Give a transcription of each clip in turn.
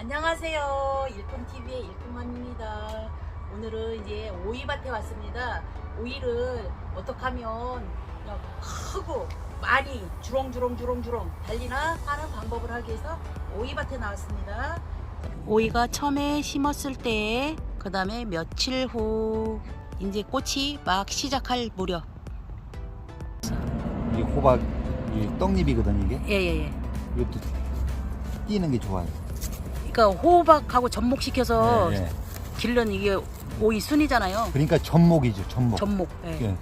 안녕하세요. 일품TV의 일품맘입니다. 오늘은 이제 오이밭에 왔습니다. 오이를 어떻게 하면 크고 많이 주렁주렁주렁주렁 달리나 하는 방법을 하기 위해서 오이밭에 나왔습니다. 오이가 처음에 심었을 때, 그 다음에 며칠 후, 이제 꽃이 막 시작할 무렵. 이 호박 이 떡잎이거든 이게 예, 예, 예. 이것도 뛰는 게 좋아요. 그러니까 호박하고 접목시켜서 예, 예. 길른 이게 오이 순이잖아요. 그러니까 접목이죠 접목. 접목. 예. 예.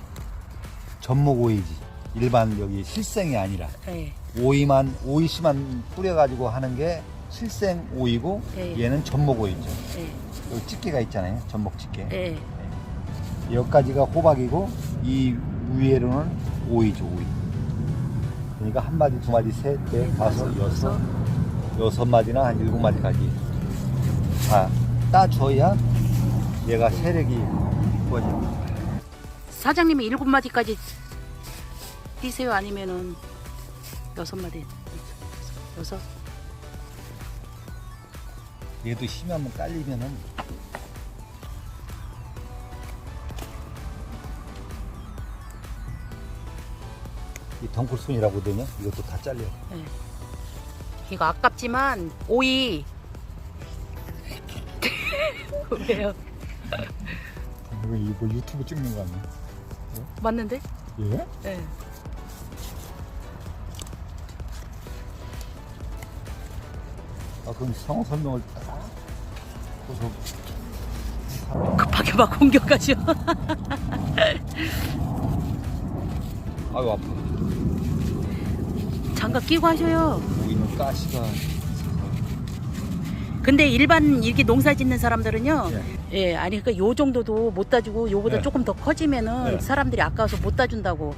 접목 오이지. 일반 여기 실생이 아니라 예. 오이만 오이씨만 뿌려가지고 하는 게 실생 오이고 예. 얘는 접목 오이죠. 예. 여기 집게가 있잖아요. 접목 집게. 예. 여기까지가 호박이고 이 위에로는 오이죠 오이. 그러니까 한 마디 두 마디 셋, 넷, 다섯, 여섯, 여섯 마디나 한 일곱 마디까지 다 따줘야 얘가 세력이 좋아집니다. 사장님이 일곱 마디까지 뛰세요 아니면은 여섯 마디 여섯 얘도 힘이 한번 깔리면은 이 덩굴순이라고 하거든요. 이것도 다 잘려요. 예. 이거 아깝지만 오이 왜요 이거 이거 유튜브 찍는 거 아니에요? 맞는데 예? 예. 아 그럼 성어 설명을 딱 해서 급하게 막 공격하죠 아유 아파. 장갑 끼고 하셔요 가시가 근데 일반 이렇게 농사 짓는 사람들은요 예. 예, 아니 그러니까 요 정도도 못 따주고 요보다 네. 조금 더 커지면은 네. 사람들이 아까워서 못 따준다고.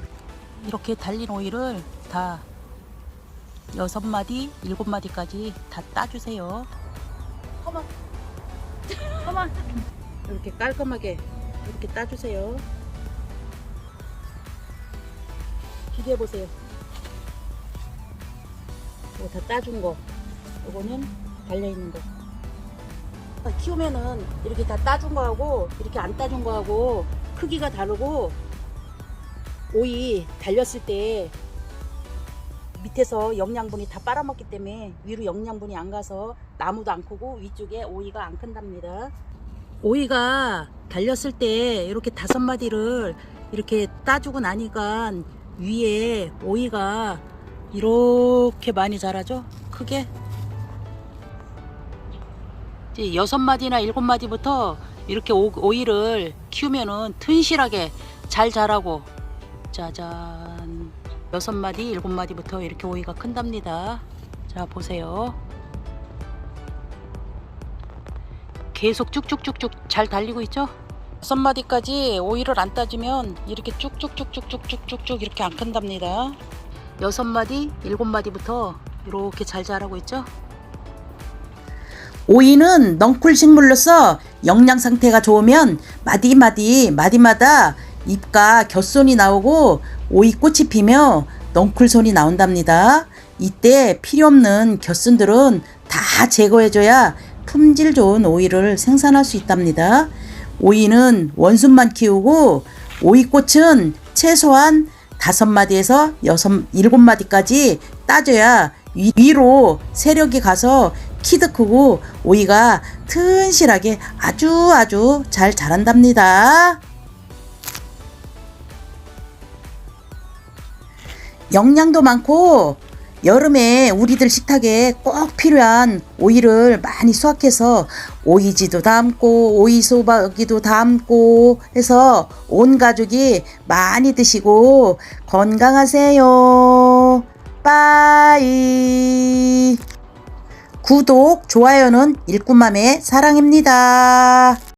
이렇게 달린 오이를 다 여섯 마디, 일곱 마디까지 다 따주세요. 어머, 어머, 이렇게 깔끔하게 이렇게 따주세요. 기대해 보세요. 이거 다 따준 거, 요거는 달려 있는 거. 키우면은 이렇게 다 따준 거하고 이렇게 안 따준 거하고 크기가 다르고 오이 달렸을 때 밑에서 영양분이 다 빨아먹기 때문에 위로 영양분이 안 가서 나무도 안 크고 위쪽에 오이가 안 큰답니다. 오이가 달렸을 때 이렇게 다섯 마디를 이렇게 따주고 나니까 위에 오이가 이렇게 많이 자라죠? 크게? 이제 여섯 마디나 일곱 마디부터 이렇게 오, 오이를 키우면은 튼실하게 잘 자라고. 짜잔. 여섯 마디 일곱 마디부터 이렇게 오이가 큰답니다. 자 보세요. 계속 쭉쭉쭉쭉 잘 달리고 있죠? 여섯 마디까지 오이를 안 따주면 이렇게 쭉쭉쭉쭉쭉쭉쭉 이렇게 안 큰답니다 여섯 마디 일곱 마디부터 이렇게 잘 자라고 있죠 오이는 넝쿨 식물로서 영양 상태가 좋으면 마디마디 마디마다 잎과 곁손이 나오고 오이 꽃이 피며 넝쿨손이 나온답니다. 이때 필요 없는 곁순들은 다 제거해줘야 품질 좋은 오이를 생산할 수 있답니다. 오이는 원순만 키우고 오이꽃은 최소한 다섯 마디에서 여섯 일곱 마디까지 따줘야 위- 위로 세력이 가서 키도 크고 오이가 튼실하게 아주 아주 잘 자란답니다. 영양도 많고 여름에 우리들 식탁에 꼭 필요한 오이를 많이 수확해서 오이지도 담고 오이 소박이도 담고 해서 온 가족이 많이 드시고 건강하세요. 빠이. 구독, 좋아요는 일꾼맘의 사랑입니다.